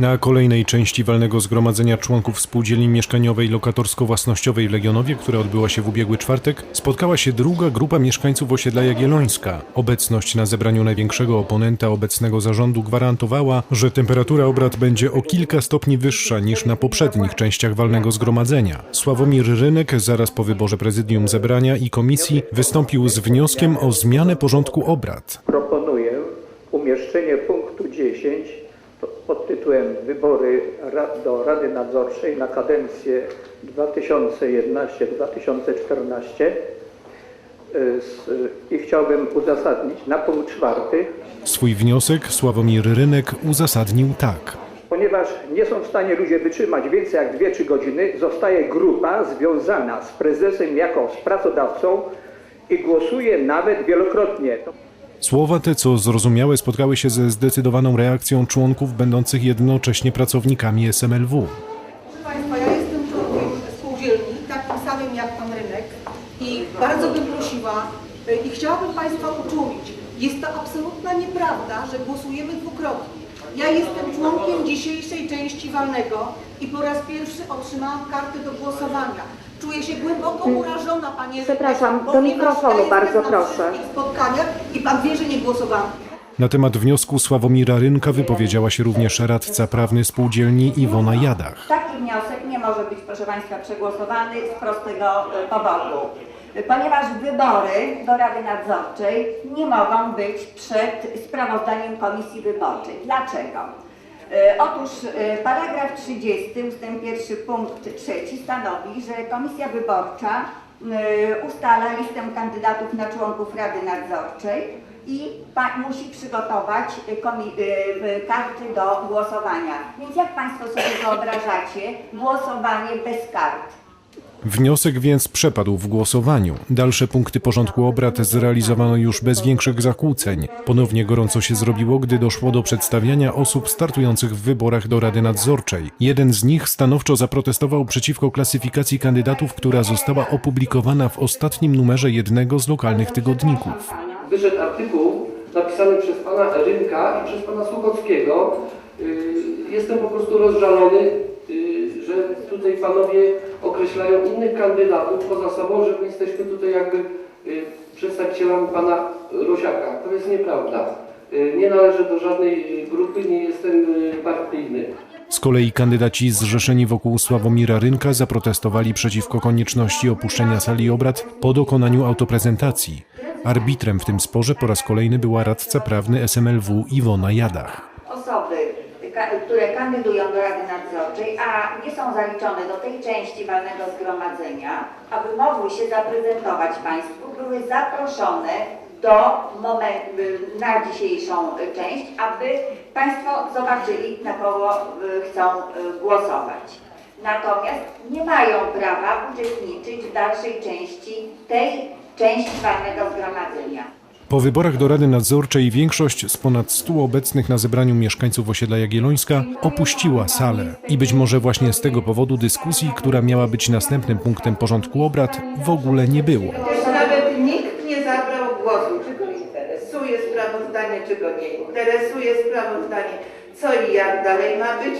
Na kolejnej części walnego zgromadzenia członków spółdzielni mieszkaniowej lokatorsko-własnościowej w Legionowie, która odbyła się w ubiegły czwartek, spotkała się druga grupa mieszkańców osiedla Jagiellońska. Obecność na zebraniu największego oponenta obecnego zarządu gwarantowała, że temperatura obrad będzie o kilka stopni wyższa niż na poprzednich częściach walnego zgromadzenia. Sławomir Rynek zaraz po wyborze prezydium zebrania i komisji wystąpił z wnioskiem o zmianę porządku obrad. Proponuję umieszczenie punktu 10 pod tytułem Wybory do Rady Nadzorczej na kadencję 2011-2014 y, i chciałbym uzasadnić na punkt czwarty, Swój wniosek Sławomir Rynek uzasadnił tak. Ponieważ nie są w stanie ludzie wytrzymać więcej jak 2-3 godziny, zostaje grupa związana z prezesem jako z pracodawcą i głosuje nawet wielokrotnie. Słowa te, co zrozumiałe, spotkały się ze zdecydowaną reakcją członków będących jednocześnie pracownikami SMLW. Proszę Państwa, ja jestem członkiem spółdzielni, takim samym jak Pan Rynek i bardzo bym prosiła y, i chciałabym Państwa uczulić, jest to absolutna nieprawda, że głosujemy dwukrotnie. Ja jestem członkiem dzisiejszej części walnego i po raz pierwszy otrzymałam kartę do głosowania. Czuję się głęboko urażona, Panie Przepraszam, do mikrofonu bardzo proszę. spotkaniach i Pan wie, że nie głosowałam. Na temat wniosku Sławomira Rynka wypowiedziała się również radca prawny spółdzielni Iwona Jadach. Taki wniosek nie może być, proszę Państwa, przegłosowany z prostego e, powodu. Ponieważ wybory do Rady Nadzorczej nie mogą być przed sprawozdaniem Komisji Wyborczej. Dlaczego? E, Otóż e, paragraf 30 ustęp 1 punkt 3 stanowi, że Komisja Wyborcza e, ustala listę kandydatów na członków Rady Nadzorczej i musi przygotować karty do głosowania. Więc jak Państwo sobie wyobrażacie głosowanie bez kart? Wniosek więc przepadł w głosowaniu. Dalsze punkty porządku obrad zrealizowano już bez większych zakłóceń. Ponownie gorąco się zrobiło, gdy doszło do przedstawiania osób startujących w wyborach do Rady Nadzorczej. Jeden z nich stanowczo zaprotestował przeciwko klasyfikacji kandydatów, która została opublikowana w ostatnim numerze jednego z lokalnych tygodników. wyszedł artykuł napisany przez pana Rynka i przez pana Słuchockiego. Yy, Jestem po prostu rozżalony, yy, że tutaj panowie określają innych kandydatów poza sobą, że my jesteśmy tutaj jakby yy, przedstawicielami pana Rosiaka. To jest nieprawda. Yy, Nie należę do żadnej grupy, nie jestem yy, partyjny. Z kolei kandydaci zrzeszeni wokół Sławomira Rynka zaprotestowali przeciwko konieczności opuszczenia sali obrad po dokonaniu autoprezentacji. Arbitrem w tym sporze po raz kolejny była radca prawny SMLW Iwona Jadach. Które kandydują do Rady Nadzorczej, a nie są zaliczone do tej części walnego zgromadzenia, aby mogły się zaprezentować Państwu, były zaproszone do momentu, na dzisiejszą część, aby Państwo zobaczyli, na kogo y, chcą y, głosować. Natomiast nie mają prawa uczestniczyć w dalszej części tej części walnego zgromadzenia. Po wyborach do Rady Nadzorczej większość z ponad 100 obecnych na zebraniu mieszkańców osiedla Jagiellońska opuściła salę. I być może właśnie z tego powodu dyskusji, która miała być następnym punktem porządku obrad, w ogóle nie było. Nawet nikt nie zabrał głosu, czy go interesuje sprawozdanie, czy go nie interesuje sprawozdanie, co i jak dalej ma być.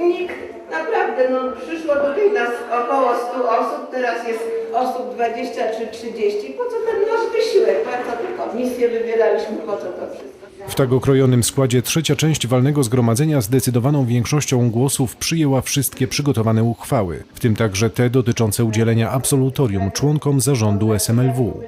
Nikt, naprawdę, no przyszło tutaj nas około 100 osób, teraz jest osób 20 czy 30. Po co ten nasz wysiłek? Po co wybieraliśmy, po co to wszystko? W tak okrojonym składzie trzecia część walnego zgromadzenia zdecydowaną większością głosów przyjęła wszystkie przygotowane uchwały, w tym także te dotyczące udzielenia absolutorium członkom zarządu SMLW.